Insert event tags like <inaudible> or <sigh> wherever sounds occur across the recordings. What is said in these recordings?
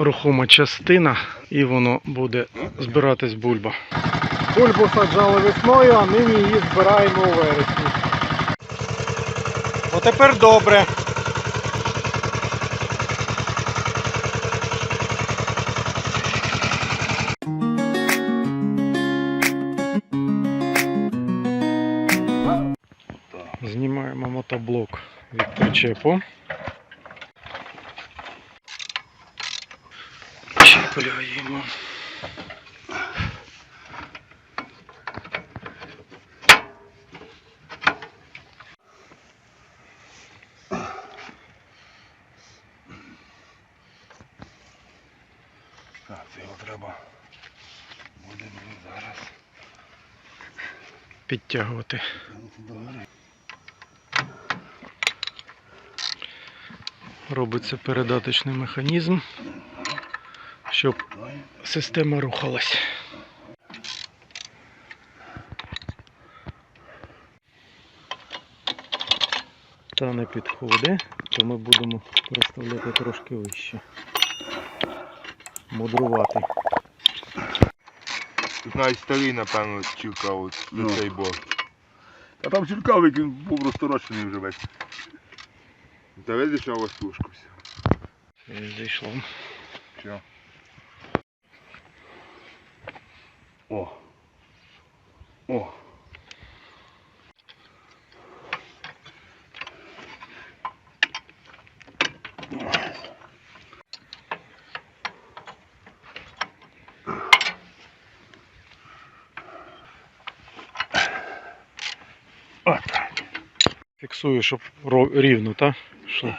рухома частина і воно буде збиратись бульба. Бульбу саджали весною, а нині її збираємо у вересні. Отепер добре. Знімаємо мотоблок від причепу. Чіпляємо. Так, це його треба. Буде мені зараз. Підтягувати. Робиться передаточний механізм, щоб система рухалась. Та не підходить, то ми будемо переставляти трошки вище. Мудрувати. Тут навіть старий, напевно, чіркав от Ну. цей борт. А там черкав, який був розторочений вже весь. Та видиш, а ось тушку все. Зайшло. Все. О. О. От. Фіксую, щоб рівно, так? Що?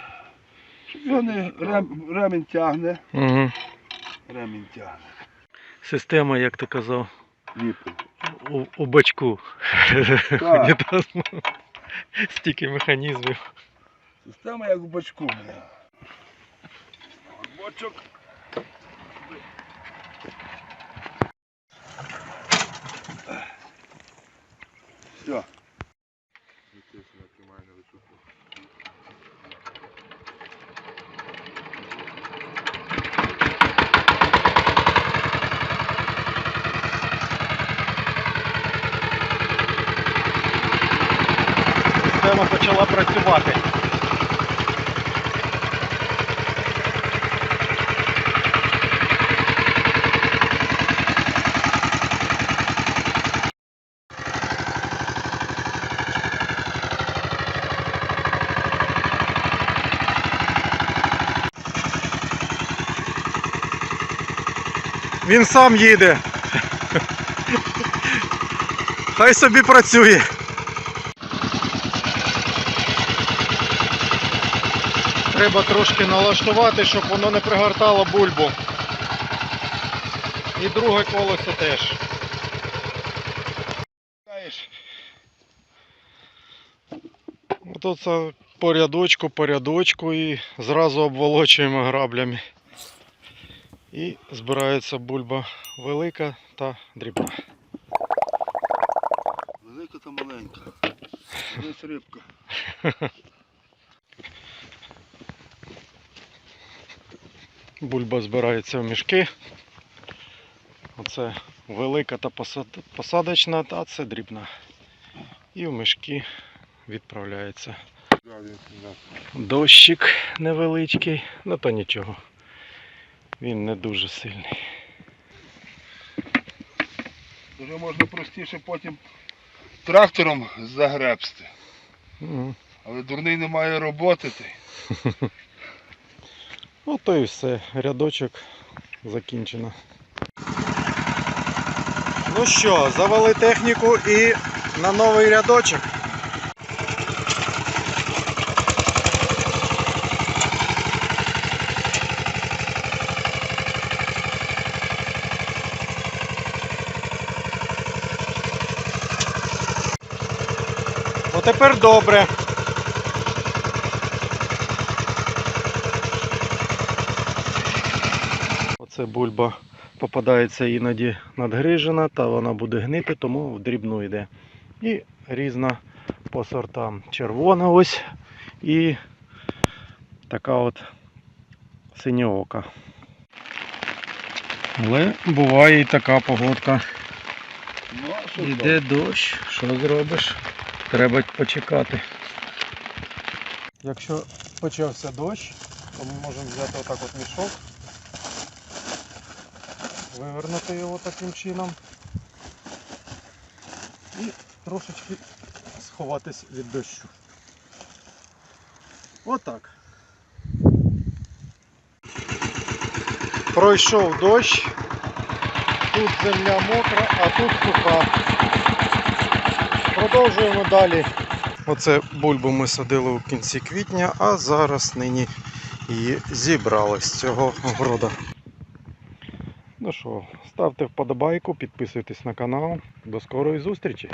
Щоб його не рем, ремінь тягне. Угу. Ремінь тягне. Система, як ти казав, Ліпить. у, у бачку. Так. <laughs> Стільки механізмів. Система як в бачку. бля. Бочок. Все. Система почала працювати. Він сам їде. Хай собі працює. Треба трошки налаштувати, щоб воно не пригортало бульбу. І друге колесо теж. Тут це по рядочку, по рядочку і зразу обволочуємо граблями. І збирається бульба велика та дрібна. Велика та маленька. Десь рибка. <laughs> Бульба збирається в мішки. Оце велика та посадочна, а це дрібна. І в мішки відправляється. Дощик невеличкий, ну то нічого. Він не дуже сильний. Дуже можна простіше потім трактором загребсти. Але дурний не має роботи. <laughs> Ну то і все. Рядочок закінчено. Ну що, завели техніку і на новий рядочок. Отепер добре. Оце бульба попадається іноді надгрижена, та вона буде гнити, тому в дрібну йде. І різна по сортам. Червона ось і така от синьоока. Але буває і така погодка. Іде дощ, що зробиш? Треба почекати. Якщо почався дощ, то ми можемо взяти отак от мішок, вивернути його таким чином і трошечки сховатись від дощу. Отак. Пройшов дощ. Тут земля мокра, а тут суха. Продовжуємо далі. Оце бульбу ми садили у кінці квітня, а зараз нині її зібрали з цього города. Ну що, ставте вподобайку, підписуйтесь на канал. До скорої зустрічі!